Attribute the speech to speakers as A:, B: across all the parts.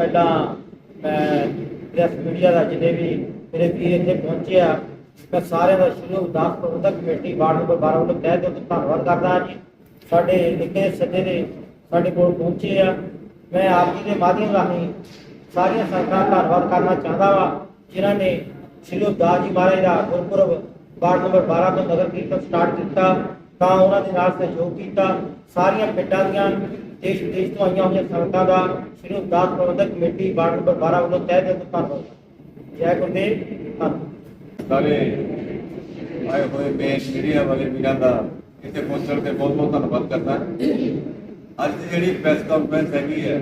A: ਪਹਿਲਾਂ ਮੈਂ press media ਦਾ ਜਿੰਨੇ ਵੀ ਮੇਰੇ ਵੀਰ ਇੱਥੇ ਪਹੁੰਚੇ ਆ, ਮੈਂ ਸਾਰਿਆਂ ਦਾ ਸ਼ੁਰੂ ਦਾਸ ਪ੍ਰਬੰਧਕ ਕਮੇਟੀ ਵਾਰਡ ਨੰਬਰ 12 ਵੱਲੋਂ ਤਹਿ ਦਿਲ ਤੋਂ ਧੰਨਵਾਦ ਕਰਦਾ ਹਾਂ ਜੀ। ਸਾਡੇ ਨਿੱਕੇ ਸੱਜੇ ਦੇ ਸਾਡੇ ਕੋਲ ਪਹੁੰਚੇ ਆ। ਮੈਂ ਆਪ ਜੀ ਦੇ ਮਾਧਿਅਮ ਰਾਹੀਂ ਸਾਰੀਆਂ ਸੰਗਤਾਂ ਦਾ ਧੰਨਵਾਦ ਕਰਨਾ ਚਾਹੁੰਦਾ ਵਾ, ਜਿਨ੍ਹਾਂ ਨੇ ਸ਼੍ਰੀ ਦਾਸ ਜੀ ਮਹਾਰਾਜ ਦਾ ਗੁਰਪੁਰਬ ਵਾਰਡ ਨੰਬਰ 12 ਤੋਂ ਨਗਰ ਕੀਰਤਨ ਸਟਾਰਟ ਕੀਤਾ, ਤਾਂ ਉਹਨਾਂ ਦੇ ਨਾਲ ਸਹਿਯੋਗ ਕੀਤਾ। ਸਾਰੀਆਂ ਪਿੰਡਾਂ ਦੀਆਂ ਦੇਸ਼ ਵਿਦੇਸ਼ ਤੋਂ ਆਈਆਂ ਹੋਈਆਂ ਸੰਗਤਾਂ ਦਾ ਸ਼੍ਰੀ ਦਾਸ ਪ੍ਰਬੰਧਕ ਕਮੇਟੀ ਵਾਰਡ ਨੰਬਰ 12 ਵੱਲੋਂ ਤਹਿ ਦਿਲ ਤੋਂ ਧੰਨਵਾਦ। ਜੈ ਗੁਰਦੇਵ ਧੰਨਵਾਦ
B: ਸਾਰੇ ਆਏ ਹੋਏ ਮੇਨ ਮੀਡੀਆ ਵਾਲੇ ਵੀਰਾਂ ਦਾ ਇੱਥੇ ਪਹੁੰਚਣ ਤੇ ਬਹੁਤ ਬਹੁਤ ਧੰਨਵਾਦ ਕਰਦਾ। ਅੱਜ ਦੀ ਜਿਹੜੀ ਪ੍ਰੈਸ ਕਾਨਫਰੰਸ ਹੈਗੀ ਹੈ,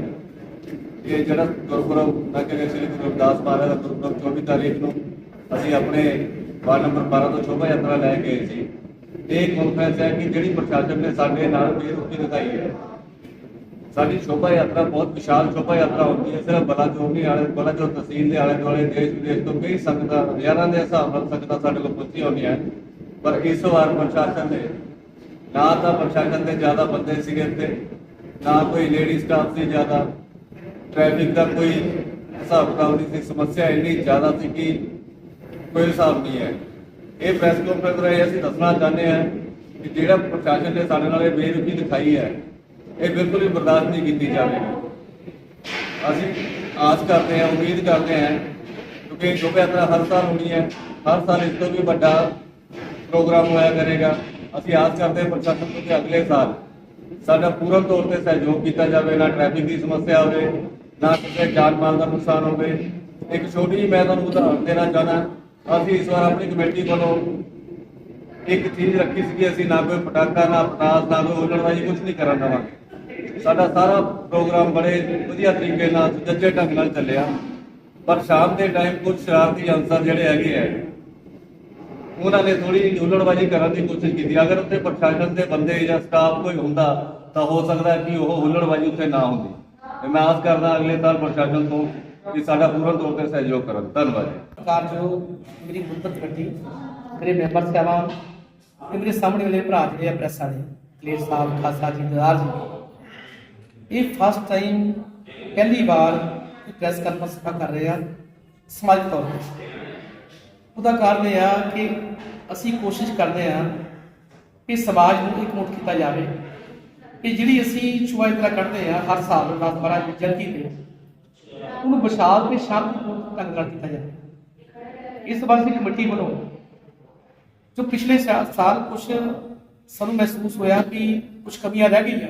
B: ਇਹ ਜਿਹੜਾ ਗੁਰਪੁਰਬ ਨਗਰ ਸ੍ਰੀ ਗੁਰੂ ਰਵਿਦਾਸ ਮਹਾਰਾਜ ਦਾ ਗੁਰਪੁਰਬ 24 ਤਾਰੀਖ ਨੂੰ ਅਸੀਂ ਆਪਣੇ ਵਾਰਡ ਨੰਬਰ 12 ਤੋਂ ਸ਼ੋਭਾ ਯਾਤਰਾ ਲੈ ਕੇ ਗਏ ਸੀ। ਇਹ ਕਾਨਫਰੰਸ ਹੈ ਕਿ ਜਿਹੜੀ ਪ੍ਰਸ਼ਾਸਨ ਨੇ ਸਾਡੇ ਨਾਲ ਬੇਰੁਖੀ ਦਿਖਾਈ ਹੈ। ਸਾਡੀ ਸ਼ੋਭਾ ਯਾਤਰਾ ਬਹੁਤ ਵਿਸ਼ਾਲ ਸ਼ੋਭਾ ਯਾਤਰਾ ਹੁੰਦੀ ਹੈ, ਸਿਰਫ ਬਲਾਚੌਰ ਵਾਲੇ ਬਲਾਚੌਰ ਤਹਿਸੀਲ ਦੇ ਆਲੇ ਦੁਆਲੇ ਦੇਸ਼ ਵਿਦੇਸ਼ ਤੋਂ ਕਈ ਸੰਗਤਾਂ, ਹਜ਼ਾਰਾਂ ਦੇ ਹਿਸਾਬ ਨਾਲ ਸੰਗਤਾਂ ਸਾਡੇ ਕੋਲ ਪਹੁੰਚੀਆਂ ਹੁੰਦੀਆਂ ਪਰ ਇਸ ਵਾਰ ਪ੍ਰਸ਼ਾਸਨ ਨੇ ਨਾ ਤਾਂ ਪ੍ਰਸ਼ਾਸਨ ਦੇ ਜ਼ਿਆਦਾ ਬੰਦੇ ਸੀਗੇ ਇੱਥੇ, ਨਾ ਕੋਈ ਲੇਡੀ ਸਟਾਫ ਸੀ ਜ਼ਿਆਦਾ ਟ੍ਰੈਫਿਕ ਦਾ ਕੋਈ ਹਿਸਾਬ ਕਿਤਾਬ ਨਹੀਂ ਸੀ, ਸਮੱਸਿਆ ਇੰਨੀ ਜ਼ਿਆਦਾ ਸੀ ਕਿ ਕੋਈ ਹਿਸਾਬ ਨਹੀਂ ਹੈ। ਇਹ ਪ੍ਰੈਸ ਕਾਨਫਰੰਸ ਰਾਹੀਂ ਅਸੀਂ ਦੱਸਣਾ ਚਾਹੁੰਦੇ ਹਾਂ ਕਿ ਜਿਹੜਾ ਪ੍ਰਸ਼ਾਸਨ ਨੇ ਸਾਡੇ ਨਾਲ ਇਹ ਬੇਰੁਖੀ ਦਿਖਾਈ ਹੈ ਇਹ ਬਿਲਕੁਲ ਵੀ ਬਰਦਾਸ਼ਤ ਨਹੀਂ ਕੀਤੀ ਜਾਵੇਗੀ ਅਸੀਂ ਆਸ ਕਰਦੇ ਹਾਂ, ਉਮੀਦ ਕਰਦੇ ਹਾਂ ਕਿਉਂਕਿ ਸ਼ੋਭਾ ਯਾਤਰਾ ਹਰ ਸਾਲ ਹੋਣੀ ਹੈ। ਹਰ ਸਾਲ ਇਸ ਤੋਂ ਵੀ ਵੱਡਾ ਪ੍ਰੋਗਰਾਮ ਹੋਇਆ ਕਰੇਗਾ। ਅਸੀਂ ਆਸ ਕਰਦੇ ਹਾਂ ਪ੍ਰਸ਼ਾਸਨ ਤੋਂ ਕਿ ਅਗਲੇ ਸਾਲ ਸਾਡਾ ਪੂਰਨ ਤੌਰ ਤੇ ਸਹਿਯੋਗ ਕੀਤਾ ਜਾਵੇ, ਨਾ ਟ੍ਰੈਫਿਕ ਦੀ ਸਮੱਸਿਆ ਹੋਵੇ, ਨਾ ਕਿਸੇ ਜਾਨ ਮਾਲ ਦਾ ਨੁਕਸਾਨ ਹੋਵੇ। ਇੱਕ ਛੋਟੀ ਜਿਹੀ ਮੈਂ ਤੁਹਾਨੂੰ ਉਦਾਹਰਨ ਦੇਣਾ ਚਾਹੁੰਦਾ, ਅਸੀਂ ਇਸ ਵਾਰ ਆਪਣੀ ਕਮੇਟੀ ਵੱਲੋਂ ਇੱਕ ਚੀਜ਼ ਰੱਖੀ ਸੀ ਕਿ ਅਸੀਂ ਨਾ ਕੋਈ ਪਟਾਕਾ, ਨਾ ਪਟਾਸ, ਨਾ ਕੋਈ ਹੁਲੜਬਾਜ਼ੀ ਕੁਝ ਨਹੀਂ ਕਰਨ ਦੇਵਾਂਗੇ। ਸਾਡਾ ਸਾਰਾ ਪ੍ਰੋਗਰਾਮ ਬੜੇ ਵਧੀਆ ਤਰੀਕੇ ਨਾਲ, ਸੁਚੱਜੇ ਢੰਗ ਨਾਲ ਚੱਲਿਆ। ਪਰ ਸ਼ਾਮ ਦੇ ਟਾਈਮ ਕੁਝ ਸ਼ਰਾਰਤੀ ਅਨਸਰ ਜਿਹੜੇ ਹੈਗੇ ਆ, ਉਹਨਾਂ ਨੇ ਥੋੜੀ ਹੁਲੜਬਾਜ਼ੀ ਕਰਨ ਦੀ ਕੋਸ਼ਿਸ਼ ਕੀਤੀ। ਅਗਰ ਉੱਥੇ ਪ੍ਰਸ਼ਾਸਨ ਦੇ ਬੰਦੇ ਜਾਂ ਸਟਾਫ ਕੋਈ ਹੁੰਦਾ, ਤਾਂ ਹੋ ਸਕਦਾ ਕਿ ਉਹ ਹੁਲੜਬਾਜ਼ੀ ਉੱਥੇ ਨਾ ਹੁੰਦੀ। ਤੇ ਮੈਂ ਆਸ ਕਰਦਾ ਅਗਲੇ ਸਾਲ ਪ੍ਰਸ਼ਾਸਨ ਤੋਂ ਕਿ ਸਾਡਾ ਪੂਰਨ ਤੌਰ ਤੇ ਸਹਿਯੋਗ ਕਰਨ। ਧੰਨਵਾਦ ਜੀ।
C: ਕਾਰਜੋ ਮੇਰੀ ਗੁਰਬਤ ਗੱਡੀ ਮੇਰੇ ਮੈਂਬਰ ਸਾਹਿਬਾਨ ਤੇ ਮੇਰੇ ਸਾਹਮਣੇ ਵਾਲੇ ਭਰਾ ਜਿਹੜੇ ਪ੍ਰੈਸ ਵਾਲੇ ਕਲੇਰ ਸਾਹਿਬ ਖਾਸਾ ਜੀ ਦਦਾਰ ਜੀ। ਇਹ ਫਸਟ ਟਾਈਮ ਪਹਿਲੀ ਵਾਰ ਪ੍ਰੈਸ ਕਾਨਫਰੰਸ ਕਰ ਰਹੇ ਆ, ਸਮਾਜਿਕ ਤੌਰ ਤੇ। ਉਹਦਾ ਕਾਰਨ ਇਹ ਆ ਕਿ ਅਸੀਂ ਕੋਸ਼ਿਸ਼ ਕਰਦੇ ਆ ਕਿ ਸਮਾਜ ਨੂੰ ਇਕਮੁੱਠ ਕੀਤਾ ਜਾਵੇ। ਕਿ ਜਿਹੜੀ ਅਸੀਂ ਸ਼ੋਭਾ ਯਾਤਰਾ ਕੱਢਦੇ ਆ ਹਰ ਸਾਲ ਰਾਤ ਮਹਾਰਾਜ ਦੀ ਤੇ, ਉਹਨੂੰ ਵਿਸ਼ਾਲ ਤੇ ਸ਼ਾਂਤੀਪੂਰਨ ਢੰਗ ਨਾਲ ਕੀਤਾ ਜਾਵੇ। ਇਸ ਵਾਰ ਦੀ ਕਮੇਟੀ ਵੱਲੋਂ ਜੋ ਪਿਛਲੇ ਸਾਲ ਕੁਝ ਸਾਨੂੰ ਮਹਿਸੂਸ ਹੋਇਆ ਕਿ ਕੁਝ ਕਮੀਆਂ ਰਹਿ ਗਈਆਂ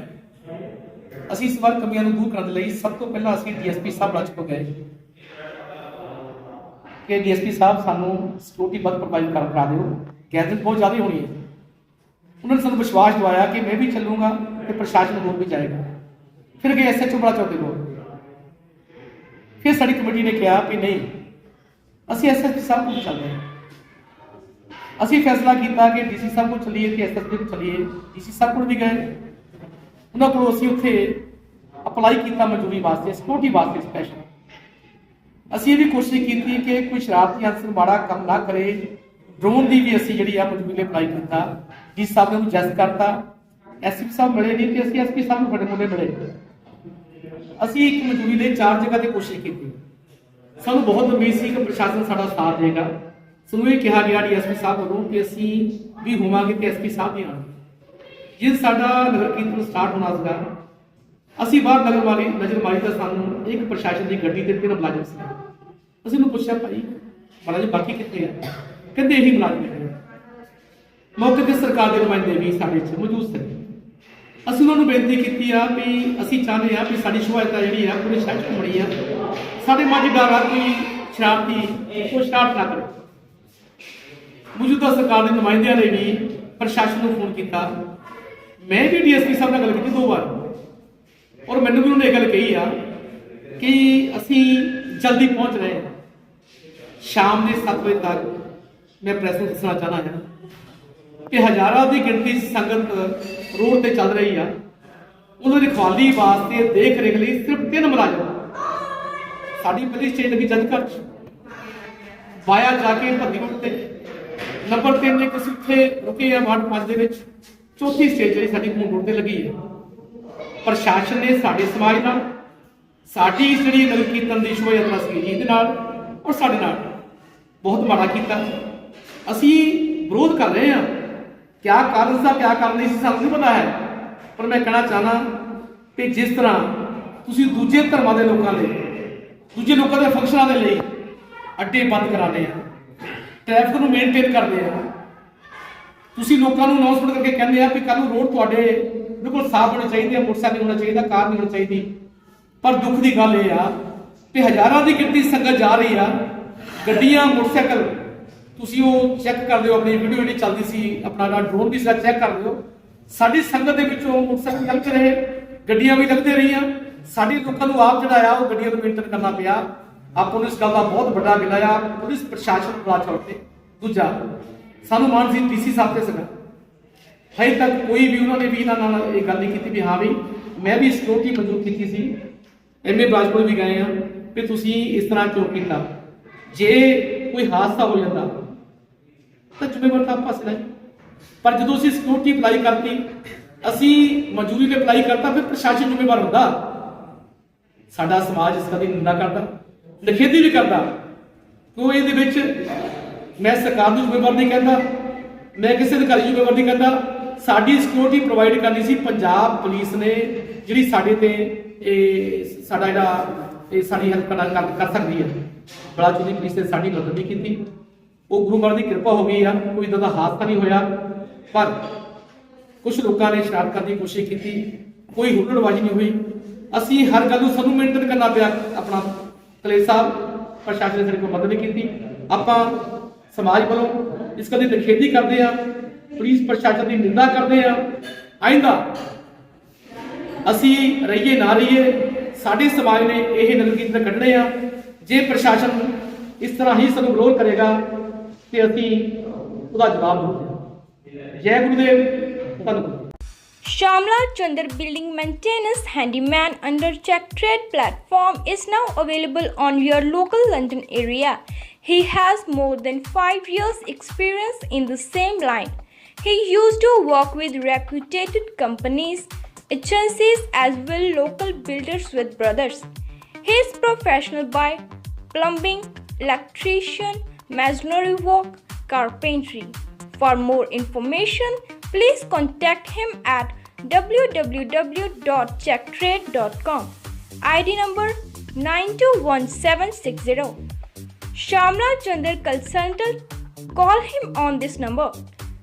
C: ਅਸੀਂ ਇਸ ਵਾਰ ਕਮੀਆਂ ਨੂੰ ਦੂਰ ਕਰਨ ਲਈ ਸਭ ਤੋਂ ਪਹਿਲਾਂ ਅਸੀਂ ਡੀਐਸਪੀ ਸਾਹਿਬ ਰਾਜ ਕੋ ਗਏ। ਕਿ ਡੀਐਸਪੀ ਸਾਹਿਬ ਸਾਨੂੰ ਸਿਕਿਉਰਿਟੀ ਵੱਧ ਪ੍ਰੋਵਾਈਡ ਕਰ ਕਰਾ ਦਿਓ। ਗੈਦਰਿੰਗ ਬਹੁਤ ਜ਼ਿਆਦਾ ਹੋਣੀ ਹੈ। ਉਹਨਾਂ ਨੇ ਸਾਨੂੰ ਵਿਸ਼ਵਾਸ ਦਿਵਾਇਆ ਕਿ ਮੈਂ ਵੀ ਚੱਲੂਗਾ ਤੇ ਪ੍ਰਸ਼ਾਸਨ ਹੋਰ ਵੀ ਜਾਏਗਾ। ਫਿਰ ਗਏ ਐਸਐਚਓ ਬੜਾ ਚੌਧਰੀ ਕੋਲ। ਫਿਰ ਸਾਡੀ ਕਮੇਟੀ ਨੇ ਕਿਹਾ ਕਿ ਨਹੀਂ, ਅਸੀਂ ਐਸਐਸਪੀ ਸਾਹਿਬ ਕੋਲ ਚੱਲਦੇ ਹਾਂ। ਅਸੀਂ ਫੈਸਲਾ ਕੀਤਾ ਕਿ ਡੀਸੀ ਸਾਹਿਬ ਕੋਲ ਚੱਲੀਏ ਤੇ ਐਸਐਸਪੀ ਕੋਲ ਚੱਲੀਏ। ਡੀਸੀ ਸਾਹਿਬ ਕੋਲ ਵੀ ਗਏ। ਉਹਨਾਂ ਕੋਲ ਅਸੀਂ ਉੱਥੇ ਅਪਲਾਈ ਕੀਤਾ ਮਜ਼ਦੂਰੀ ਵਾਸਤੇ ਸਿਕਿਉਰਿਟੀ ਵਾਸਤੇ ਸਪੈਸ਼ਲ ਅਸੀਂ ਇਹ ਵੀ ਕੋਸ਼ਿਸ਼ ਕੀਤੀ ਕਿ ਕੋਈ ਸ਼ਰਾਰਤੀ ਅਨਸਰ ਮਾੜਾ ਕੰਮ ਨਾ ਕਰੇ। ਡਰੋਨ ਦੀ ਵੀ ਅਸੀਂ ਜਿਹੜੀ ਆ ਮਨਜ਼ੂਰੀ ਲਈ ਅਪਲਾਈ ਕੀਤਾ। ਡੀਸੀ ਸਾਹਿਬ ਨੇ ਉਹਨੂੰ ਜਸਟ ਕਰਤਾ। ਐਸਪੀ ਸਾਹਿਬ ਮਿਲੇ ਨਹੀਂ ਤੇ ਅਸੀਂ ਐਸਪੀ ਸਾਹਿਬ ਨੂੰ ਬੜੇ ਮੁੰਡੇ ਮਿਲੇ। ਅਸੀਂ ਇੱਕ ਮਜ਼ਦੂਰੀ ਲਈ ਚਾਰ ਜਗ੍ਹਾ ਤੇ ਕੋਸ਼ਿਸ਼ ਕੀਤੀ। ਸਾਨੂੰ ਬਹੁਤ ਉਮੀਦ ਸੀ ਕਿ ਪ੍ਰਸ਼ਾਸਨ ਸਾਡਾ ਸਾਥ ਦੇਗਾ। ਸਾਨੂੰ ਇਹ ਕਿਹਾ ਗਿਆ ਡੀਐਸਪੀ ਸਾਹਿਬ ਵੱਲੋਂ ਕਿ ਅਸੀਂ ਵੀ ਹੋਵਾਂਗੇ ਤੇ ਐਸਪੀ ਸਾਹਿਬ ਵੀ ਆਉਣਗੇ। ਜਿਸ ਸਾਡਾ ਨਗਰ ਕੀਰਤਨ ਸਟਾਰਟ ਹੋਣਾ ਸੀਗਾ ਅਸੀਂ ਬਾਹਰ ਨਗਰ ਵਾਲੀ ਨਜ਼ਰ ਮਾਰੀ ਤਾਂ ਸਾਨੂੰ ਇੱਕ ਪ੍ਰਸ਼ਾਸਨ ਦੀ ਗੱਡੀ ਤੇ ਤਿੰਨ ਮੁਲਾਜ਼ਮ ਸੀ। ਅਸੀਂ ਉਹਨੂੰ ਪੁੱਛਿਆ, ਭਾਈ ਮੁਲਾਜ਼ਮ ਬਾਕੀ ਕਿੱਥੇ ਆ? ਕਹਿੰਦੇ, ਇਹੀ ਮੁਲਾਜ਼ਮ ਨੇ ਮੌਕੇ ਤੇ ਸਰਕਾਰ ਦੇ ਨੁਮਾਇੰਦੇ ਵੀ ਸਾਡੇ ਇੱਥੇ ਮੌਜੂਦ ਸਨ। ਅਸੀਂ ਉਹਨਾਂ ਨੂੰ ਬੇਨਤੀ ਕੀਤੀ ਆ ਵੀ ਅਸੀਂ ਚਾਹੁੰਦੇ ਆ ਵੀ ਸਾਡੀ ਸ਼ੋਭਾ ਜਿਹੜੀ ਆ ਪੂਰੇ ਸ਼ਹਿਰ 'ਚ ਘੁੰਮਣੀ ਆ। ਸਾਡੇ ਮਨ ਡਰ ਆ ਕੋਈ ਸ਼ਰਾਰਤੀ ਉਹ ਸ਼ਰਾਰਤ ਨਾ ਕਰੇ। ਮੌਜੂਦਾ ਸਰਕਾਰ ਦੇ ਨੁਮਾਇੰਦਿਆਂ ਨੇ ਵੀ ਪ੍ਰਸ਼ਾਸਨ ਨੂੰ ਫੋਨ ਕੀਤਾ। ਮੈਂ ਵੀ ਡੀਐਸਪੀ ਸਾਹਿਬ ਨਾਲ ਗੱਲ ਕੀਤੀ ਦੋ ਵਾਰ। ਔਰ ਮੈਨੂੰ ਵੀ ਉਹਨੇ ਇਹ ਗੱਲ ਕਹੀ ਆ ਕਿ ਅਸੀਂ ਜਲਦੀ ਪਹੁੰਚ ਰਹੇ ਹਾਂ। ਸ਼ਾਮ ਦੇ 7 ਵਜੇ ਤੱਕ ਮੈਂ ਪ੍ਰੈਸ ਨੂੰ ਦੱਸਣਾ ਚਾਹਨਾ ਹੈ ਕਿ ਹਜ਼ਾਰਾਂ ਦੀ ਗਿਣਤੀ ਸੰਗਤ ਰੋਡ ਤੇ ਚੱਲ ਰਹੀ ਆ। ਉਹਨਾਂ ਦੀ ਖਵਾਲੀ ਵਾਸਤੇ ਦੇਖ ਰੇਖ ਲਈ ਸਿਰਫ ਤਿੰਨ ਮੁਲਾਜ਼ਮ ਸਾਡੀ ਪਹਿਲੀ ਸਟੇਜ ਲੱਗੀ ਜੱਜ ਘਰ ਚ ਵਾਇਆ ਜਾ ਕੇ ਭੱਦੀ ਰੋਡ ਤੇ ਨੰਬਰ 3 ਇੱਕ ਅਸੀਂ ਉੱਥੇ ਰੁਕੇ ਆ ਵਾਰਡ 5 ਦੇ ਵਿੱਚ। ਚੌਥੀ ਸਟੇਜ ਜਿਹੜੀ ਸਾਡੀ ਹੁਣ ਰੋਡ ਤੇ ਲੱਗੀ ਹੈ ਪ੍ਰਸ਼ਾਸਨ ਨੇ ਸਾਡੇ ਸਮਾਜ ਨਾਲ, ਸਾਡੀ ਜਿਹੜੀ ਨਗਰ ਕੀਰਤਨ ਦੀ ਸ਼ੋਭਾ ਯਾਤਰਾ ਸੀ ਜੀ ਦੇ ਨਾਲ ਔਰ ਸਾਡੇ ਨਾਲ ਬਹੁਤ ਮਾੜਾ ਕੀਤਾ। ਅਸੀਂ ਵਿਰੋਧ ਕਰ ਰਹੇ ਹਾਂ। ਕਿਆ ਕਾਰਨ ਸੀ ਕਿਆ ਕਾਰਨ ਨਹੀਂ ਸਾਨੂੰ ਨਹੀਂ ਪਤਾ ਹੈ। ਪਰ ਮੈਂ ਕਹਿਣਾ ਚਾਹਨਾ ਕਿ ਜਿਸ ਤਰ੍ਹਾਂ ਤੁਸੀਂ ਦੂਜੇ ਧਰਮਾਂ ਦੇ ਲੋਕਾਂ ਲਈ, ਦੂਜੇ ਲੋਕਾਂ ਦੇ ਫੰਕਸ਼ਨਾਂ ਦੇ ਲਈ ਅੱਡੇ ਬੰਦ ਕਰਾਉਂਦੇ ਆ, ਟ੍ਰੈਫਿਕ ਨੂੰ ਮੇਨਟੇਨ ਕਰਦੇ ਆ। ਤੁਸੀਂ ਲੋਕਾਂ ਨੂੰ ਅਨਾਉਂਸਮੈਂਟ ਕਰਕੇ ਕਹਿੰਦੇ ਆ ਕਿ ਕੱਲ ਨੂੰ ਰੋਡ ਤੁਹਾਡੇ ਬਿਲਕੁਲ ਸਾਫ਼ ਹੋਣੇ ਚਾਹੀਦੇ ਆ ਮੋਟਰਸਾਈਕਲ ਹੋਣਾ ਚਾਹੀਦਾ, ਕਾਰ ਨਹੀਂ ਹੋਣੀ ਚਾਹੀਦੀ। ਪਰ ਦੁੱਖ ਦੀ ਗੱਲ ਇਹ ਆ ਕਿ ਹਜ਼ਾਰਾਂ ਦੀ ਗਿਣਤੀ ਸੰਗਤ ਜਾ ਰਹੀ ਆ, ਗੱਡੀਆਂ, ਮੋਟਰਸਾਈਕਲ, ਤੁਸੀਂ ਉਹ ਚੈੱਕ ਕਰਦੇ ਹੋ ਆਪਣੀ ਵੀਡੀਓ ਜਿਹੜੀ ਚੱਲਦੀ ਸੀ, ਆਪਣਾ ਡਰੋਨ ਵੀ ਸਾਰਾ ਚੈੱਕ ਕਰਦੇ ਹੋ ਸਾਡੀ ਸੰਗਤ ਦੇ ਵਿੱਚੋਂ ਮੋਟਰਸਾਈਕਲ ਲੰਘ ਰਹੇ, ਗੱਡੀਆਂ ਵੀ ਲੰਘਦੇ ਰਹੀਆਂ। ਸਾਡੇ ਲੋਕਾਂ ਨੂੰ ਆਪ ਜਿਹੜਾ ਆ, ਉਹ ਗੱਡੀਆਂ ਨੂੰ ਮੇਨਟੇਨ ਕਰਨਾ ਪਿਆ। ਆਪਾਂ ਨੂੰ ਇਸ ਗੱਲ ਦਾ ਬਹੁਤ ਵੱਡਾ ਗਿਲਾ ਆ, ਪੁਲਿਸ ਪ੍ਰਸ਼ਾਸਨ ਨੂੰ ਰਾਜ ਤੇ ਦੂਜਾ। ਸਾਨੂੰ ਮਾਨ ਸਿੰਘ ਡੀਸੀ ਸਾਹਿਬ ਤੇ ਸੀਗਾ। ਹਜੇ ਤੱਕ ਕੋਈ ਵੀ ਉਹਨਾਂ ਨੇ ਵੀ ਇਹਨਾਂ ਨਾਲ ਇਹ ਗੱਲ ਨਹੀਂ ਕੀਤੀ ਵੀ ਹਾਂ ਵੀ ਮੈਂ ਵੀ ਸਿਕਿਉਰਿਟੀ ਮਨਜ਼ੂਰ ਕੀਤੀ ਸੀ। ਐਮਏ ਬਰਾਜਪੁਰ ਵੀ ਗਏ ਆ ਕਿ ਤੁਸੀਂ ਇਸ ਤਰ੍ਹਾਂ ਕਿਉਂ ਕੀਤਾ? ਜੇ ਕੋਈ ਹਾਦਸਾ ਹੋ ਜਾਂਦਾ, ਤਾਂ ਜ਼ਿੰਮੇਵਾਰ ਤਾਂ ਆਪਾਂ ਸੀ ਪਰ ਜਦੋਂ ਅਸੀਂ ਸਿਕਿਉਰਿਟੀ ਅਪਲਾਈ ਕਰਤੀ, ਅਸੀਂ ਮਨਜ਼ੂਰੀ ਲਈ ਅਪਲਾਈ ਕਰਤਾ, ਫਿਰ ਪ੍ਰਸ਼ਾਸਨ ਜ਼ਿੰਮੇਵਾਰ ਹੁੰਦਾ। ਸਾਡਾ ਸਮਾਜ ਇਸ ਕਦੀ ਨਿੰਦਾ ਕਰਦਾ ਨਖੇਦੀ ਵੀ ਕਰਦਾ। ਕਿਉਂ ਇਹਦੇ ਵਿੱਚ ਮੈਂ ਸਰਕਾਰ ਨੂੰ ਜ਼ਿੰਮੇਵਾਰ ਨਹੀਂ ਕਹਿੰਦਾ, ਮੈਂ ਕਿਸੇ ਅਧਿਕਾਰੀ ਨੂੰ ਜ਼ਿੰਮੇਵਾਰ ਨਹੀਂ ਕਹਿੰਦਾ ਸਾਡੀ ਸਿਕਿਉਰਿਟੀ ਪ੍ਰੋਵਾਈਡ ਕਰਨੀ ਸੀ, ਪੰਜਾਬ ਪੁਲਿਸ ਨੇ, ਜਿਹੜੀ ਸਾਡੇ ਤੇ ਇਹ ਸਾਡਾ ਜਿਹੜਾ ਇਹ ਸਾਡੀ ਹੈਲਪ ਕਰ ਕਰ- ਸਕਦੀ ਹੈ। ਬੜਾ ਦੀ ਪੁਲਿਸ ਨੇ ਸਾਡੀ ਮਦਦ ਨਹੀਂ ਕੀਤੀ। ਉਹ ਗੁਰੂ ਮਹਾਰਾਜ ਦੀ ਕਿਰਪਾ ਹੋ ਗਈ ਆ, ਕੋਈ ਇਦਾਂ ਦਾ ਹਾਦਸਾ ਨਹੀਂ ਹੋਇਆ। ਪਰ ਕੁਝ ਲੋਕਾਂ ਨੇ ਸ਼ਰਾਰਤ ਕਰਨ ਦੀ ਕੋਸ਼ਿਸ਼ ਕੀਤੀ, ਕੋਈ ਹੁੱਲੜਬਾਜ਼ੀ ਨਹੀਂ ਹੋਈ। ਅਸੀਂ ਹਰ ਗੱਲ ਨੂੰ ਸਾਨੂੰ ਮੇਨਟੇਨ ਕਰਨਾ ਪਿਆ, ਆਪਣਾ ਕਲੇ ਸਾਹਿਬ, ਪ੍ਰਸ਼ਾਸਨ ਨੇ ਸਾਡੇ ਕੋਲ ਮਦਦ ਨਹੀਂ ਕੀਤੀ। ਆਪਾਂ ਸਮਾਜ ਵੱਲੋਂ ਇਸ ਕਦੇ ਨਿਖੇਧੀ ਕਰਦੇ ਆ ਪੁਲਿਸ ਪ੍ਰਸ਼ਾਸਨ ਦੀ ਨਿੰਦਾ ਕਰਦੇ ਆ ਆਇੰਦਾ ਅਸੀਂ ਰਹੀਏ ਨਾ ਰਹੀਏ ਸਾਡੇ ਸਮਾਜ ਨੇ ਇਹ ਨਗਰ ਕੀਰਤਨ ਕੱਢਣੇ ਆ ਜੇ ਪ੍ਰਸ਼ਾਸਨ ਇਸ ਤਰ੍ਹਾਂ ਹੀ ਸਾਨੂੰ ਵਿਰੋਧ ਕਰੇਗਾ ਤੇ ਅਸੀਂ ਉਹਦਾ ਜਵਾਬ ਦੇਵਾਂਗੇ ਜੈ ਗੁਰੂਦੇਵ ਧੰਨਵਾਦ
D: Shamla Chandar Building Maintenance Handyman under Check Trade platform is now available on your local London area. He has more than 5 years experience in the same line. He used to work with reputed companies, agencies as well local builders with brothers. He is professional by plumbing, electrician, masonry work, carpentry. For more information, please contact him at www.checktrade.com. ID number 921760. Shamla Chandar Consultant. Call him on this number